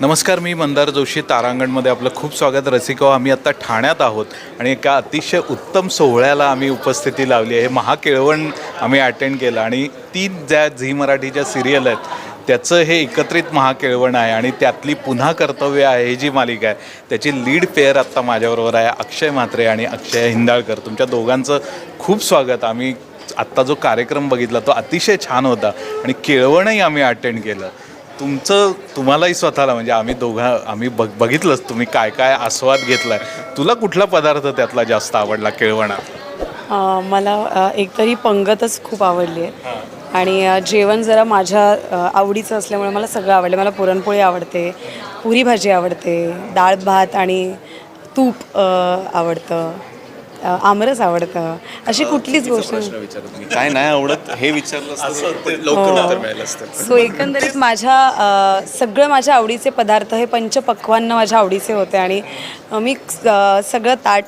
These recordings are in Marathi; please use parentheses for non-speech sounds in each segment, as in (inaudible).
नमस्कार मी मंदार जोशी तारांगणमध्ये आपलं खूप स्वागत. रसिको आम्ही आत्ता ठाण्यात आहोत आणि एका अतिशय उत्तम सोहळ्याला आम्ही उपस्थिती लावली आहे. महाकेळवण आम्ही अटेंड केलं आणि तीन ज्या झी मराठीच्या सिरियल आहेत त्याचं हे एकत्रित महाकेळवण आहे आणि त्यातली पुन्हा कर्तव्य आहे ही जी मालिका आहे त्याची लीड पेअर आत्ता माझ्याबरोबर आहे अक्षय म्हात्रे आणि अक्षय हिंदाळकर. तुमच्या दोघांचं खूप स्वागत. आम्ही आत्ता जो कार्यक्रम बघितला तो अतिशय छान होता आणि केळवणही आम्ही अटेंड केलं. तुमचं तुम्हालाही स्वतःला म्हणजे आम्ही दोघा आम्ही बघ बघितलंच तुम्ही काय काय आस्वाद घेतलाय. तुला कुठला पदार्थ त्यातला जास्त आवडला केळवणात अ, मला एकतरी पंगतच खूप आवडली आहे. आणि जेवण जरा माझ्या आवडीचं असल्यामुळे मला सगळं आवडलं. मला पुरणपोळी आवडते पुरी भाजी आवडते डाळ भात आणि तूप आवडतं. आमरस आवडतं. अशी कुठलीच गोष्ट काय नाही आवडत हे विचारलं असतं. सो एकंदरीत माझ्या सगळं माझ्या आवडीचे पदार्थ हे पंचपक्वान्न माझ्या आवडीचे होते आणि मी सगळं ताट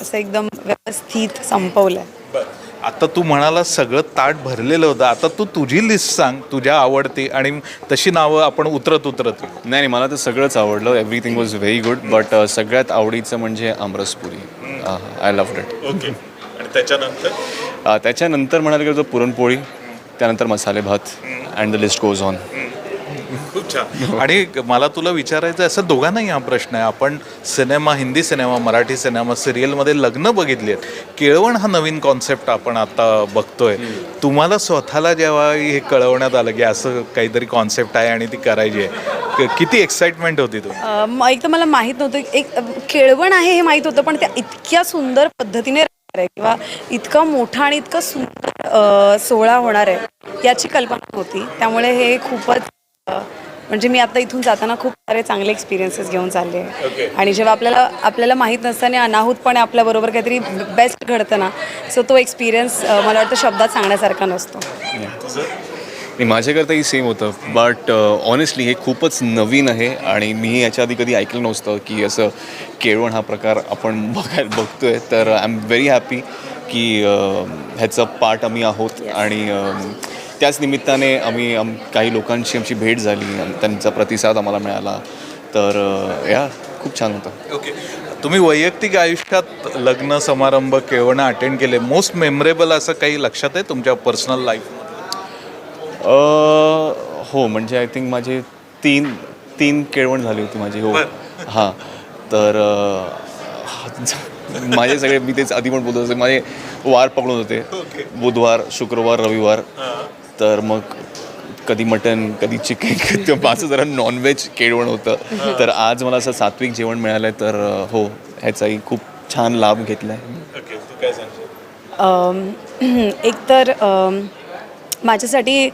असं एकदम व्यवस्थित संपवलं आहे आता तू म्हणाला सगळं ताट भरलेलं होतं. आता तू तुझी लिस्ट सांग तुझ्या आवडती आणि तशी नावं आपण उतरत उतरत. नाही नाही मला तर सगळंच आवडलं. Everything was very good but सगळ्यात आवडीचं म्हणजे आमरसपुरी. I love it. ओके. आणि त्याच्यानंतर? त्याच्यानंतर म्हणायला गेलं तर पुरणपोळी त्यानंतर मसाले भात and the list goes on खूप छान. (laughs) आणि मला तुला विचारायचं आहे, असं दोघांनाही हा प्रश्न आहे. आपण cinema Hindi cinema Marathi cinema सिरियलमध्ये लग्न बघितली आहेत. केळवण हा नवीन कॉन्सेप्ट आपण आता बघतोय. तुम्हाला स्वतःला जेव्हा हे कळवण्यात आलं की असं काहीतरी कॉन्सेप्ट आहे आणि ती करायची आहे क- किती एक्साइटमेंट होती तू अ, म- एक तर मला माहीत नव्हतं. एक अ, केळवण आहे हे माहीत होतं पण त्या इतक्या सुंदर पद्धतीने राहणार आहे किंवा इतका मोठा आणि इतका सुंदर अ, सोहळा होणार आहे याची कल्पना होती त्यामुळे हे खूपच अ, म्हणजे मी आता इथून जाताना खूप सारे चांगले एक्सपिरियन्सेस घेऊन चालले आहे. आणि जेव्हा आपल्याला आपल्याला माहीत नसताना अनाहूतपणे आपल्याबरोबर काहीतरी बेस्ट घडतं ना सो तो एक्सपिरियन्स मला वाटतं शब्दात सांगण्यासारखा नसतो. नाही माझ्याकरताही सेम होतं. बट ऑनेस्टली हे खूपच नवीन आहे आणि मी याच्या आधी कधी ऐकलं नव्हतं की असं केळवण हा प्रकार आपण (laughs) बघायला बघतोय. तर आय एम व्हेरी हॅपी की अं, ह्याचं पार्ट आम्ही आहोत आणि अं, त्याच निमित्ताने आम्ही आम काही लोकांची आमची भेट झाली. त्यांचा प्रतिसाद आम्हाला मिळाला. तर या खूप छान होतं. ओके तुम्ही वैयक्तिक आयुष्यात लग्न समारंभ केळवणं अटेंड केले. मोस्ट मेमरेबल असं काही लक्षात आहे तुमच्या पर्सनल लाईफ हो म्हणजे आय थिंक माझे तीन तीन केळवण झाली होती माझी हो. हां तर माझे सगळे मी तेच आधी पण बोलत होते माझे वार पकडून होते. बुधवार शुक्रवार रविवार. तर मग कधी मटन कधी चिकन किंवा माझं जरा नॉनव्हेज केळवण होतं. तर आज मला असं सात्विक जेवण मिळालं आहे तर हो ह्याचाही खूप छान लाभ घेतला आहे ओके तू (clears throat) माझ्यासाठी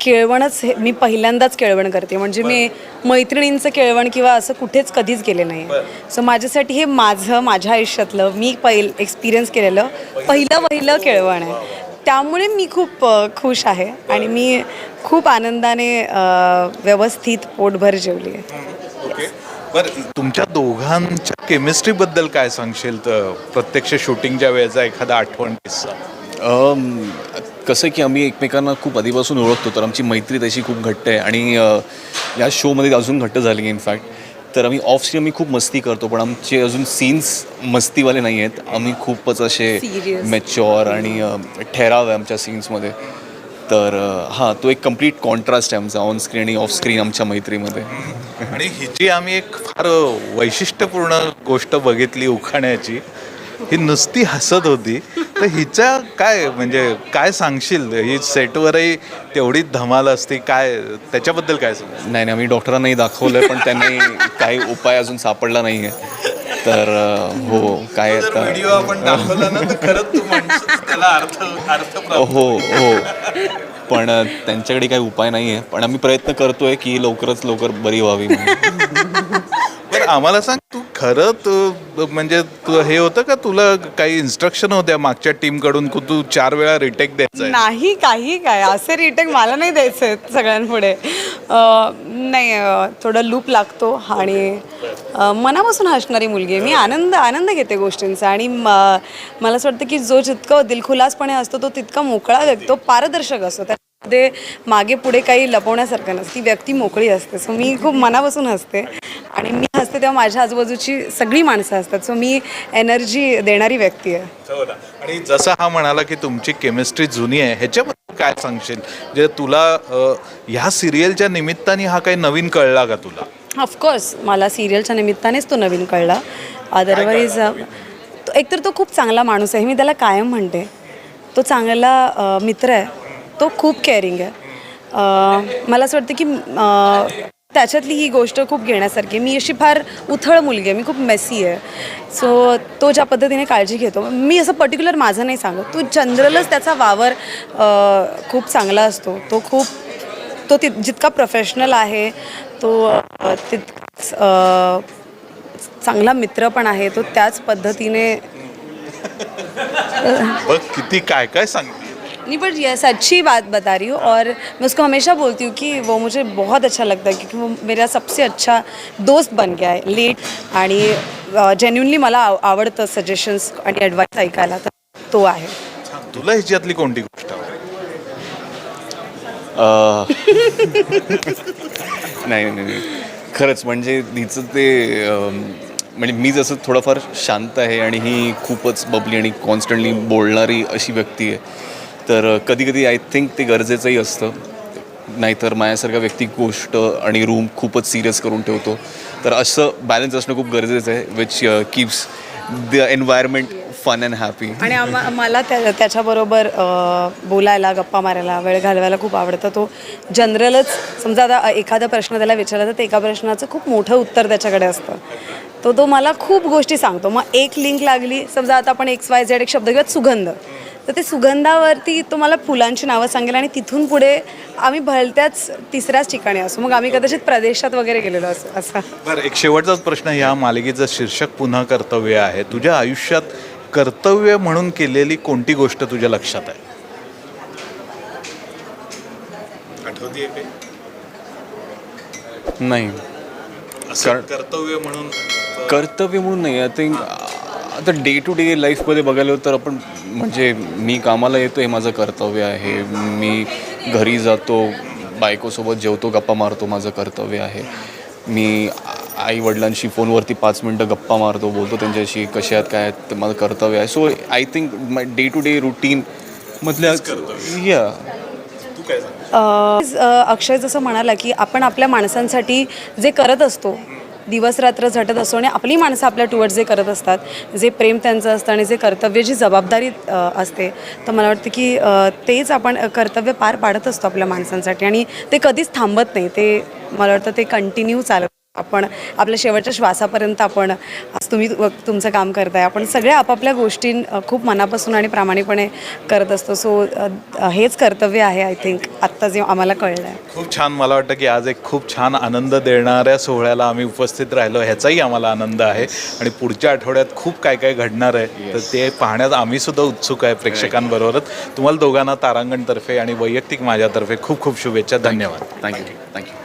केळवणच हे मी पहिल्यांदाच केळवण करते. म्हणजे मी मैत्रिणींचं केळवण किंवा असं कुठेच कधीच केले नाही सो माझ्यासाठी हे माझं माझ्या आयुष्यातलं मी पहिल एक्सपिरियन्स केलेलं पहिलं पहिलं केळवण आहे. त्यामुळे मी खूप खुश आहे आणि मी खूप आनंदाने व्यवस्थित पोटभर जेवली आहे. ओके. बरं तुमच्या दोघांच्या केमिस्ट्रीबद्दल काय सांगशील? तर प्रत्यक्ष शूटिंगच्या वेळेचा एखादा आठवण किस्सा. कसं की आम्ही एकमेकांना खूप आधीपासून ओळखतो तर आमची मैत्री तशी खूप घट्ट आहे आणि या शोमध्ये अजून घट्ट झाली आहे इनफॅक्ट तर आम्ही ऑफ स्क्रीन आम्ही खूप मस्ती करतो पण आमचे अजून सीन्स मस्तीवाले नाही आहेत. आम्ही खूपच असे. मॅच्युअर आणि अ, ठहराव आहे आमच्या सीन्समध्ये तर हां तो एक कंप्लीट कॉन्ट्रास्ट आहे आमचा ऑन स्क्रीन आणि ऑफ स्क्रीन आमच्या मैत्रीमध्ये. आणि हिची आम्ही एक फार वैशिष्ट्यपूर्ण गोष्ट बघितली उखाण्याची. ही नुसती हसत होती. तर हिच्या काय म्हणजे काय सांगशील? ही सेटवरही तेवढी धमाल असते. काय त्याच्याबद्दल काय सांग नाही नाही आम्ही डॉक्टरांनाही दाखवलं पण त्यांनी काही उपाय अजून सापडला नाही आहे तर हो काय आता? व्हिडिओ आपण दाखवला ना तर खरंच तू म्हणशील त्याला अर्थ अर्थ प्राप्त हो हो. पण त्यांच्याकडे काही उपाय नाही आहे पण आम्ही प्रयत्न करतोय की लवकरच लवकर बरी व्हावी आम्हाला सांग तू खरं तू म्हणजे तू हे होतं का तुला काही इन्स्ट्रक्शन होत्या मागच्या टीमकडून की तू चार वेळा रिटेक द्यायचा आहे? नाही काही काय. असे रिटेक मला नाही द्यायचे आहेत सगळ्यांपुढे. अं, नाही अं, थोडं लूप लागतो आणि अं, मनापासून हसणारी मुलगी आहे. मी आनंद आनंद घेते गोष्टींचा. आणि म- मला असं वाटतं की जो जितकं दिलखुलासपणे असतो तो तितका मोकळा व्यक्तो पारदर्शक असतो. त्यामध्ये मागे पुढे काही लपवण्यासारखं नसतं. ती व्यक्ती मोकळी असते. सो मी खूप मनापासून हसते. आणि मी हसते तेव्हा माझ्या आजूबाजूची सगळी माणसं असतात सो मी एनर्जी देणारी व्यक्ती आहे. हो. आणि जसं हा म्हणाला की तुमची केमिस्ट्री जुनी आहे ह्याच्याबद्दल काय सांगशील? जे तुला अ, ह्या सिरियलच्या निमित्ताने हा काही नवीन कळला का तुला? ऑफकोर्स मला सिरियलच्या निमित्तानेच तो नवीन कळला. अदरवाईज तो एकतर तो खूप चांगला माणूस आहे मी त्याला कायम म्हणते. तो चांगला अ, मित्र आहे. तो खूप केअरिंग आहे. अ, मला असं वाटतं की अ, त्याच्यातली ही गोष्ट खूप घेण्यासारखी मी अशी फार उथळ मुलगी आहे. मी खूप मेसी आहे. सो तो ज्या पद्धतीने काळजी घेतो मी असं पर्टिक्युलर माझं नाही सांगत. तो जनरलच त्याचा वावर खूप चांगला असतो. तो खूप तो ति जितका प्रोफेशनल आहे तो अ, तितकाच चांगला मित्र पण आहे. तो त्याच पद्धतीने बघ किती काय काय सांग नहीं बट ये सच्ची बात बता रही हूँ और मैं उसको हमेशा बोलती हूँ कि वो मुझे बहुत अच्छा लगता है क्योंकि वो मेरा सबसे अच्छा दोस्त बन गया आहे लेट आणि जेन्युनली मला आव आवडतं सजेशन्स आणि ॲडवाईस ऐकायला तर तो आहे. तुला ह्याच्यातली कोणती गोष्ट? अह, नाही नाही नाही. खरंच म्हणजे हिचं ते अम, म्हणजे मी जसं थोडंफार शांत आहे आणि ही खूपच बबली आणि कॉन्स्टंटली बोलणारी अशी व्यक्ती आहे. तर कधी कधी आय थिंक ते गरजेचंही असतं. नाहीतर माझ्यासारखा व्यक्ती गोष्ट आणि रूम खूपच सिरियस करून ठेवतो. तर असं बॅलन्स असणं खूप गरजेचं आहे which keeps the environment fun and happy आणि आम्हा मला त्या त्याच्याबरोबर बोलायला गप्पा मारायला वेळ घालवायला खूप आवडतं. तो जनरलच समजा आता एखादा प्रश्न त्याला विचारला तर एका प्रश्नाचं खूप मोठं उत्तर त्याच्याकडे असतं. तो तो मला खूप गोष्टी सांगतो. मग एक लिंक लागली समजा आता आपण एक्स वाय झेड एक शब्द घेऊयात सुगंध. तर ते सुगंधावरती तो मला फुलांची नावं सांगेल आणि तिथून पुढे आम्ही भलत्याच तिसऱ्याच ठिकाणी असू. मग आम्ही कदाचित प्रदेशात वगैरे गेलेलो असं असं. बरं एक शेवटचाच प्रश्न ह्या मालिकेचं शीर्षक पुन्हा कर्तव्य आहे. तुझ्या आयुष्यात कर्तव्य म्हणून केलेली कोणती गोष्ट तुझ्या लक्षात आहे? नाही. कर्तव्य म्हणून कर्तव्य म्हणून नाही. आय थिंक आता डे टू डे लाईफमध्ये बघायला तर आपण म्हणजे मी कामाला येतो हे माझं कर्तव्य आहे. मी घरी जातो बायकोसोबत जेवतो गप्पा मारतो माझं कर्तव्य आहे. मी आई वडिलांशी फोनवरती पाच मिनटं गप्पा मारतो बोलतो त्यांच्याशी कसे आहेत काय आहेत ते माझं कर्तव्य आहे. So I think my day to day routine मधल्या या तू काय सांग अ, अक्षय जसं म्हणाला की आपण आपल्या माणसांसाठी जे करत असतो दिवसरात्र झटत असतो आणि आपली माणसं आपल्या टुवर्ड जे करत असतात जे प्रेम त्यांचं असतं आणि जे कर्तव्य जी जबाबदारी असते. तर मला वाटतं की तेच आपण कर्तव्य पार पाडत असतो आपल्या माणसांसाठी आणि ते कधीच थांबत नाही. ते मला वाटतं ते कंटिन्यू चालत आपण आपल्या शेवटच्या श्वासापर्यंत आपण आज तुम्ही तुमचं काम करताय. आपण सगळ्या आपापल्या गोष्टी खूप मनापासून आणि प्रामाणिकपणे करत असतो. सो हेच कर्तव्य आहे आय थिंक आत्ता जे आम्हाला कळलं आहे खूप छान मला वाटतं की आज एक खूप छान आनंद देणाऱ्या सोहळ्याला आम्ही उपस्थित राहिलो. ह्याचाही आम्हाला आनंद आहे. आणि पुढच्या आठवड्यात खूप काय काय घडणार आहे तर ते पाहण्यात आम्ही सुद्धा उत्सुक आहे प्रेक्षकांबरोबरच. तुम्हाला दोघांना तारांगणतर्फे आणि वैयक्तिक माझ्यातर्फे खूप खूप शुभेच्छा. धन्यवाद. Thank you thank you